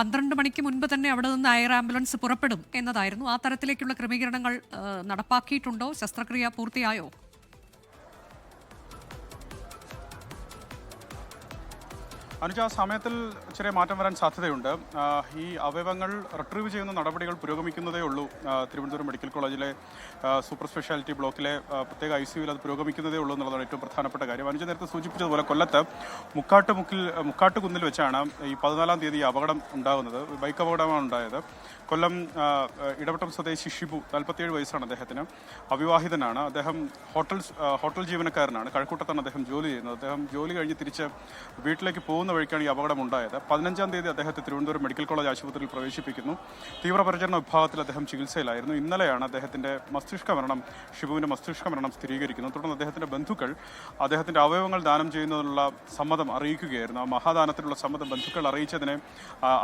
പന്ത്രണ്ട് മണിക്ക് മുൻപ് തന്നെ അവിടെ നിന്ന് എയർ ആംബുലൻസ് പുറപ്പെടും എന്നതായിരുന്നു. ആ തരത്തിലേക്കുള്ള ക്രമീകരണങ്ങൾ നടപ്പാക്കിയിട്ടുണ്ടോ? ശസ്ത്രക്രിയ പൂർത്തിയായോ? അനുജ ആ സമയത്തിൽ ചെറിയ മാറ്റം വരാൻ സാധ്യതയുണ്ട്. ഈ അവയവങ്ങൾ റിട്രീവ് ചെയ്യുന്ന നടപടികൾ പുരോഗമിക്കുന്നതേ ഉള്ളൂ. തിരുവനന്തപുരം മെഡിക്കൽ കോളേജിലെ സൂപ്പർ സ്പെഷ്യാലിറ്റി ബ്ലോക്കിലെ പ്രത്യേക ഐ സിയുവിൽ അത് പുരോഗമിക്കുന്നതേ ഉള്ളൂ എന്നുള്ളതാണ് ഏറ്റവും പ്രധാനപ്പെട്ട കാര്യം. അനുജ നേരത്തെ സൂചിപ്പിച്ചതുപോലെ കൊല്ലത്ത് മുക്കാട്ടുമുക്കിൽ മുക്കാട്ടുകുന്നിൽ വെച്ചാണ് ഈ പതിനാലാം തീയതി അപകടം ഉണ്ടാകുന്നത്. ബൈക്ക് അപകടമാണ് ഉണ്ടായത്. കൊല്ലം ഇടവട്ടം സ്വദേശി ഷിബു നാൽപ്പത്തിയേഴ് വയസ്സാണ് അദ്ദേഹത്തിന്. അവിവാഹിതനാണ്. അദ്ദേഹം ഹോട്ടൽ ഹോട്ടൽ ജീവനക്കാരനാണ്. കഴക്കൂട്ടത്താണ് അദ്ദേഹം ജോലി ചെയ്യുന്നത്. അദ്ദേഹം ജോലി കഴിഞ്ഞ് തിരിച്ച് വീട്ടിലേക്ക് പോകുന്ന വഴിക്കാണ് ഈ അപകടം ഉണ്ടായത് പതിനഞ്ചാം തീയതി അദ്ദേഹത്തെ തിരുവനന്തപുരം മെഡിക്കൽ കോളേജ് ആശുപത്രിയിൽ പ്രവേശിപ്പിക്കുന്നു. തീവ്രപരിചരണ വിഭാഗത്തിൽ അദ്ദേഹം ചികിത്സയിലായിരുന്നു. ഇന്നലെയാണ് അദ്ദേഹത്തിന്റെ മസ്തിഷ്ക മരണം ഷിബുവിന്റെ മസ്തിഷ്ക മരണം സ്ഥിരീകരിക്കുന്നത്. തുടർന്ന് അദ്ദേഹത്തിന്റെ ബന്ധുക്കൾ അദ്ദേഹത്തിന്റെ അവയവങ്ങൾ ദാനം ചെയ്യുന്നതിനുള്ള സമ്മതം അറിയിക്കുകയായിരുന്നു. ആ മഹാദാനത്തിനുള്ള സമ്മതം ബന്ധുക്കൾ അറിയിച്ചതിനെ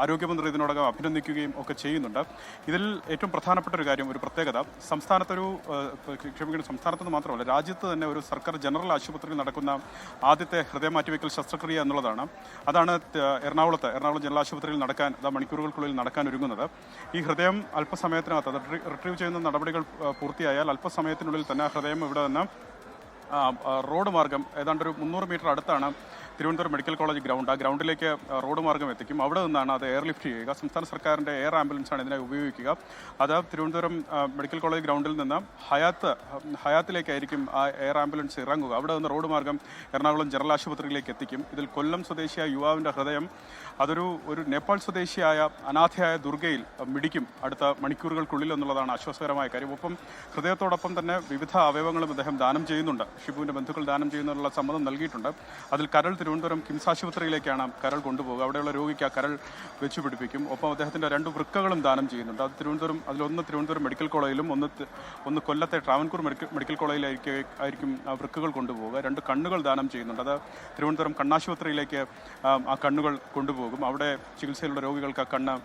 ആരോഗ്യമന്ത്രി ഇതിനോടകം അഭിനന്ദിക്കുകയും ഒക്കെ ചെയ്യുന്നുണ്ട്. ഇതിൽ ഏറ്റവും പ്രധാനപ്പെട്ട ഒരു കാര്യം ഒരു പ്രത്യേകത. സംസ്ഥാനത്തൊരു ക്ഷമിക്കുന്ന സംസ്ഥാനത്ത് മാത്രമല്ല രാജ്യത്ത് തന്നെ ഒരു സർക്കാർ ജനറൽ ആശുപത്രിയിൽ നടക്കുന്ന ആദ്യത്തെ ഹൃദയമാറ്റിവെക്കൽ ശസ്ത്രക്രിയ എന്നുള്ളതാണ്. അതാണ് എറണാകുളത്ത് എറണാകുളം ജനറൽ ആശുപത്രിയിൽ നടക്കാൻ അതാ മണിക്കൂറുകൾക്കുള്ളിൽ നടക്കാൻ ഒരുങ്ങുന്നത്. ഈ ഹൃദയം അല്പസമയത്തിനകത്ത് അത് റിട്രീവ് ചെയ്യുന്ന നടപടികൾ പൂർത്തിയായാൽ അല്പസമയത്തിനുള്ളിൽ തന്നെ ഹൃദയം ഇവിടെ നിന്ന് റോഡ് മാർഗം ഏതാണ്ട് ഒരു മുന്നൂറ് മീറ്റർ അടുത്താണ് തിരുവനന്തപുരം മെഡിക്കൽ കോളേജ് ഗ്രൗണ്ട് ആ ഗ്രൗണ്ടിലേക്ക് റോഡ് മാർഗം എത്തിക്കും. അവിടെ നിന്നാണ് അത് എയർ ലിഫ്റ്റ് ചെയ്യുക. സംസ്ഥാന സർക്കാരിന്റെ എയർ ആംബുലൻസ് ആണ് ഇതിനെ ഉപയോഗിക്കുക. അത് തിരുവനന്തപുരം മെഡിക്കൽ കോളേജ് ഗ്രൗണ്ടിൽ നിന്ന് ഹയാത്ത് ഹയാത്തിലേക്കായിരിക്കും ആ എയർ ആംബുലൻസ് ഇറങ്ങുക. അവിടെ നിന്ന് റോഡ് മാർഗം എറണാകുളം ജനറൽ ആശുപത്രിയിലേക്ക് എത്തിക്കും. ഇതിൽ കൊല്ലം സ്വദേശിയായ യുവാവിന്റെ ഹൃദയം അതൊരു ഒരു നേപ്പാൾ സ്വദേശിയായ അനാഥയായ ദുർഗയിൽ മിടിക്കും. അടുത്ത മണിക്കൂറുകൾക്കുള്ളിൽ എന്നുള്ളതാണ് ആശ്വാസകരമായ കാര്യം. ഒപ്പം ഹൃദയത്തോടൊപ്പം തന്നെ വിവിധ അവയവങ്ങളും അദ്ദേഹം ദാനം ചെയ്യുന്നുണ്ട്. ഷിബുവിന്റെ ബന്ധുക്കൾ ദാനം ചെയ്യുന്നതിനുള്ള സമ്മതം നൽകിയിട്ടുണ്ട്. അതിൽ കരൾ തിരുവനന്തപുരം കിംസ് ആശുപത്രിയിലേക്കാണ് കരൾ കൊണ്ടുപോകുക അവിടെയുള്ള രോഗിക്ക് ആ കരൾ വെച്ചു പിടിപ്പിക്കും. ഒപ്പം അദ്ദേഹത്തിന്റെ രണ്ട് വൃക്കകളും ദാനം ചെയ്യുന്നുണ്ട്. അത് തിരുവനന്തപുരം അതിലൊന്ന് തിരുവനന്തപുരം മെഡിക്കൽ കോളേജിലും ഒന്ന് ഒന്ന് കൊല്ലത്തെ ട്രാവൻകൂർ മെഡിക്കൽ മെഡിക്കൽ കോളേജിലായിരിക്കും ആയിരിക്കും ആ വൃക്കകൾ കൊണ്ടുപോകുക രണ്ട് കണ്ണുകൾ ദാനം ചെയ്യുന്നുണ്ട്. അത് തിരുവനന്തപുരം കണ്ണാശുപത്രിയിലേക്ക് ആ, കണ്ണുകൾ കൊണ്ടുപോകും. അവിടെ ചികിത്സയിലുള്ള രോഗികൾക്ക് ആ കണ്ണ്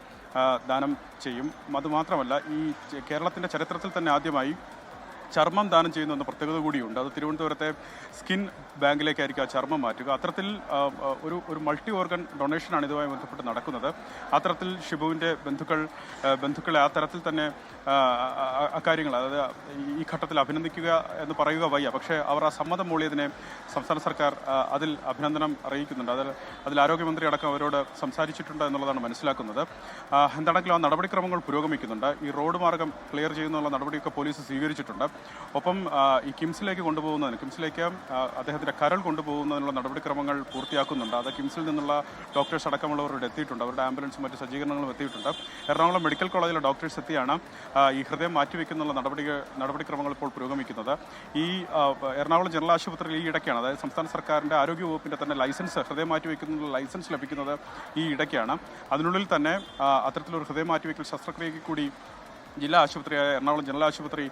ദാനം ചെയ്യും. അതുമാത്രമല്ല ഈ കേരളത്തിന്റെ ചരിത്രത്തിൽ തന്നെ ആദ്യമായി ചർമ്മം ദാനം ചെയ്യുന്ന എന്ന പ്രത്യേകത കൂടിയുണ്ട്. അത് തിരുവനന്തപുരത്തെ സ്കിൻ ബാങ്കിലേക്കായിരിക്കും ആ ചർമ്മം മാറ്റുക. അത്തരത്തിൽ ഒരു ഒരു മൾട്ടി ഓർഗൻ ഡൊണേഷനാണ് ഇതുമായി ബന്ധപ്പെട്ട് നടക്കുന്നത്. അത്തരത്തിൽ ഷിബുവിന്റെ ബന്ധുക്കൾ ബന്ധുക്കളെ ആ തരത്തിൽ തന്നെ അക്കാര്യങ്ങൾ അതായത് ഈ- ഘട്ടത്തിൽ അഭിനന്ദിക്കുക എന്ന് പറയുക വയ്യ. പക്ഷേ അവർ ആ സമ്മതം മൂളിയതിനെ സംസ്ഥാന സർക്കാർ അതിൽ അഭിനന്ദനം അറിയിക്കുന്നുണ്ട്. അതിൽ അതിൽ ആരോഗ്യമന്ത്രി അടക്കം അവരോട് സംസാരിച്ചിട്ടുണ്ട് എന്നുള്ളതാണ് മനസ്സിലാക്കുന്നത്. എന്താണെങ്കിലും ആ നടപടിക്രമങ്ങൾ പുരോഗമിക്കുന്നുണ്ട്. ഈ റോഡ് മാർഗം ക്ലിയർ ചെയ്യുന്നുള്ള നടപടിയൊക്കെ പോലീസ് സ്വീകരിച്ചിട്ടുണ്ട്. ഒപ്പം ഈ കിംസിലേക്ക് കൊണ്ടുപോകുന്നതിന് കിംസിലേക്ക് അദ്ദേഹത്തിന്റെ കരൾ കൊണ്ടുപോകുന്നതിനുള്ള നടപടിക്രമങ്ങൾ പൂർത്തിയാക്കുന്നുണ്ട്. അത് കിംസിൽ നിന്നുള്ള ഡോക്ടേഴ്സ് അടക്കമുള്ളവരോട് എത്തിയിട്ടുണ്ട്. അവരുടെ ആംബുലൻസും മറ്റ് സജ്ജീകരണങ്ങളും എത്തിയിട്ടുണ്ട്. എറണാകുളം മെഡിക്കൽ കോളേജിലെ ഡോക്ടേഴ്സ് എത്തിയാണ് ഈ ഹൃദയം മാറ്റിവെക്കുന്നുള്ള നടപടി നടപടിക്രമങ്ങൾ ഇപ്പോൾ പുരോഗമിക്കുന്നത്. ഈ എറണാകുളം ജനറൽ ആശുപത്രിയിൽ ഈ ഇടയ്ക്കാണ് അതായത് സംസ്ഥാന സർക്കാരിന്റെ ആരോഗ്യ വകുപ്പിന്റെ തന്നെ ലൈസൻസ് ഹൃദയം മാറ്റിവെക്കുന്ന ലൈസൻസ് ലഭിക്കുന്നത് ഈ ഇടയ്ക്കാണ്. അതിനുള്ളിൽ തന്നെ അത്തരത്തിലൊരു ഹൃദയം മാറ്റിവെക്കൽ ശസ്ത്രക്രിയയ്ക്ക് കൂടി ജില്ലാ ആശുപത്രിയായ എറണാകുളം ജനറൽ ആശുപത്രി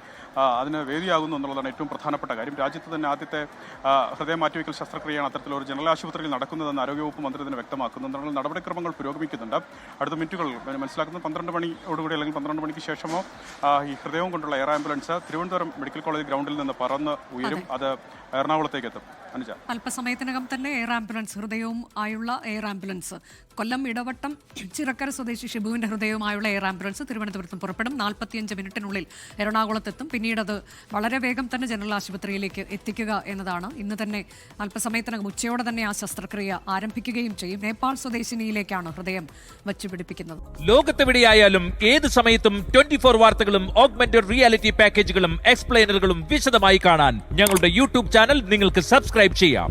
അതിന് വേദിയാകുന്നു എന്നുള്ളതാണ് ഏറ്റവും പ്രധാനപ്പെട്ട കാര്യം. രാജ്യത്ത് തന്നെ ആദ്യത്തെ ഹൃദയ മാറ്റിവെക്കൽ ശസ്ത്രക്രിയയാണ് അത്തരത്തിലൊരു ജനറൽ ആശുപത്രിയിൽ നടക്കുന്നതെന്ന് ആരോഗ്യവകുപ്പ് മന്ത്രി തന്നെ വ്യക്തമാക്കുന്നു. എന്നുള്ള നടപടിക്രമങ്ങൾ പുരോഗമിക്കുന്നുണ്ട്. അടുത്ത മിനിറ്റുകൾ മനസ്സിലാക്കുന്നത് പന്ത്രണ്ട് മണിയോടുകൂടി അല്ലെങ്കിൽ പന്ത്രണ്ട് മണിക്ക് ശേഷമോ ഈ ഹൃദയവും കൊണ്ടുള്ള air ambulance Thiruvananthapuram medical college ഗ്രൗണ്ടിൽ നിന്ന് പറന്ന് ഉയരും. അത് എറണാകുളത്തേക്ക് എത്തും. അല്പസമയത്തിനകം തന്നെ എയർ ആംബുലൻസ് ഹൃദയവും ആയുള്ള എയർ ആംബുലൻസ്. കൊല്ലം ഇടവട്ടം ചിറക്കര സ്വദേശി ഷിബുവിന്റെ ഹൃദയവുമായുള്ള എയർ ആംബുലൻസ് തിരുവനന്തപുരത്ത് പുറപ്പെടും. നാൽപ്പത്തിയഞ്ച് മിനിറ്റിനുള്ളിൽ എറണാകുളത്തെത്തും. പിന്നീട് അത് വളരെ വേഗം തന്നെ ജനറൽ ആശുപത്രിയിലേക്ക് എത്തിക്കുക എന്നതാണ്. ഇന്ന് തന്നെ അല്പസമയത്തിനകം ഉച്ചയോടെ തന്നെ ആ ശസ്ത്രക്രിയ ആരംഭിക്കുകയും ചെയ്യും. നേപ്പാൾ സ്വദേശിനിയിലേക്കാണ് ഹൃദയം വച്ചുപിടിപ്പിക്കുന്നത്. ലോകത്തെവിടെയായാലും ഏത് സമയത്തും ട്വന്റി ഫോർ വാർത്തകളും ഓഗ്മെന്റഡ് റിയാലിറ്റി പാക്കേജുകളും എക്സ്പ്ലെയിനറുകളും വിശദമായി കാണാൻ ഞങ്ങളുടെ യൂട്യൂബ് ചാനൽ നിങ്ങൾക്ക് സബ്സ്ക്രൈബ് ചെയ്യാം.